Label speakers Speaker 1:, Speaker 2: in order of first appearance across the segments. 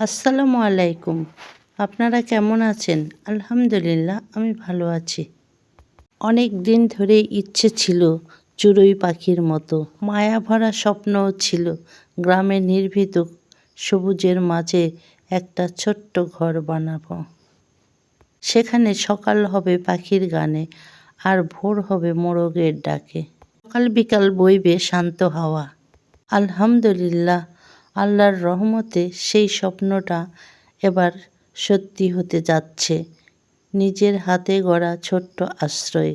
Speaker 1: আসসালামু আলাইকুম। আপনারা কেমন আছেন? আলহামদুলিল্লাহ, আমি ভালো আছি। অনেক দিন ধরেই ইচ্ছে ছিল চড়ুই পাখির মতো। মায়া ভরা স্বপ্নও ছিল গ্রামে নির্ভীত সবুজের মাঝে একটা ছোট্ট ঘর বানাবো। সেখানে সকাল হবে পাখির গানে, আর ভোর হবে মোরগের ডাকে। সকাল বিকাল বইবে শান্ত হাওয়া। আলহামদুলিল্লাহ আল্লাহর রহমতে সেই স্বপ্নটা এবার সত্যি হতে যাচ্ছে। নিজের হাতে গড়া ছোট্ট আশ্রয়।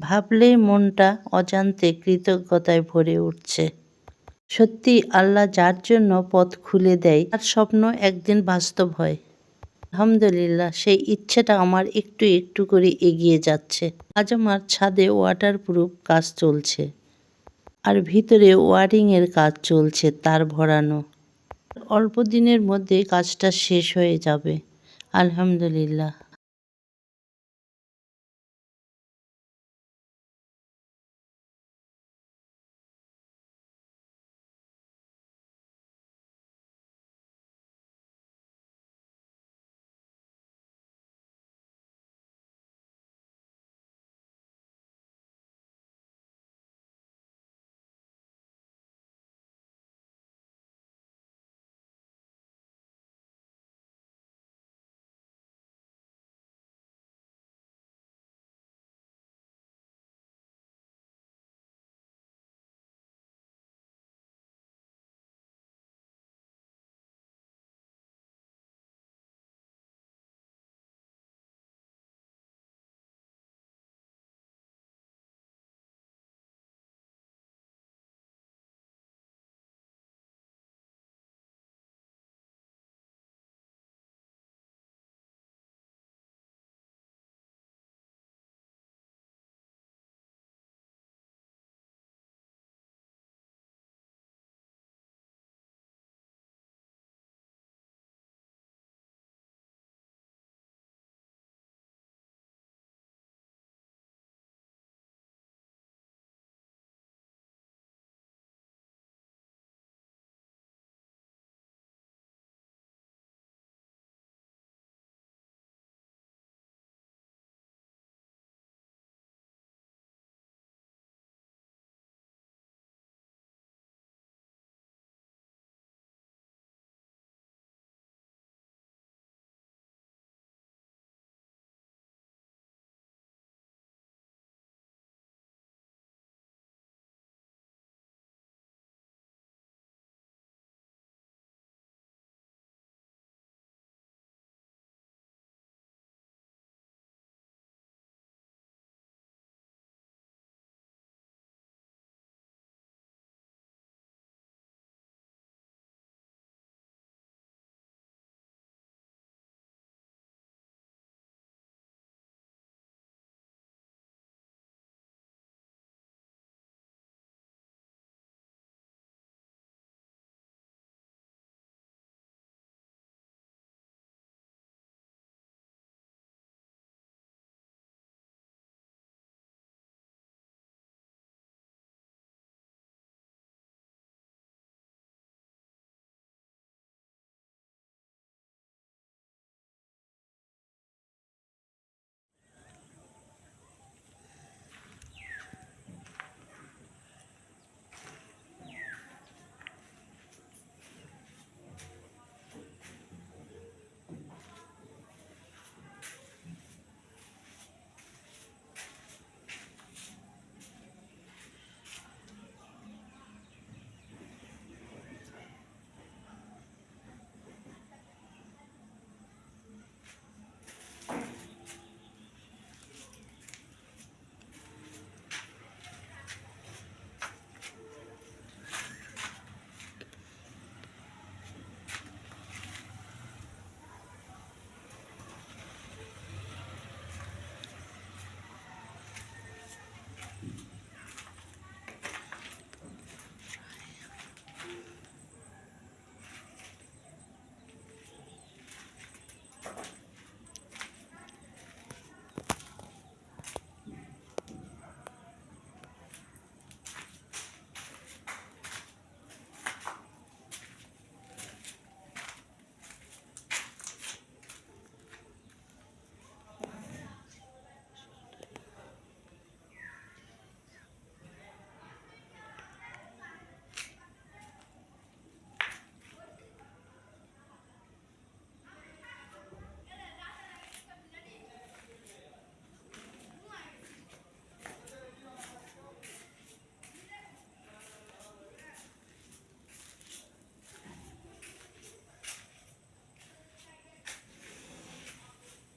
Speaker 1: ভাবলেই মনটা অজান্তে কৃতজ্ঞতায় ভরে উঠছে। সত্যি আল্লাহ যার জন্য পথ খুলে দেয়, তার স্বপ্ন একদিন বাস্তব হয়। আলহামদুলিল্লাহ, সেই ইচ্ছেটা আমার একটু একটু করে এগিয়ে যাচ্ছে। আজ আমার ছাদে ওয়াটারপ্রুফ কাজ চলছে। আর ভিতরে ওয়ারিংয়ের কাজ চলছে তার ভরানো। অল্প দিনের মধ্যে কাজটা শেষ হয়ে যাবে। আলহামদুলিল্লাহ।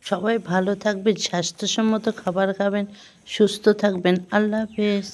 Speaker 1: সবাই ভালো থাকবেন স্বাস্থ্যসম্মত খাবার খাবেন সুস্থ থাকবেন। আল্লাহ হাফেজ।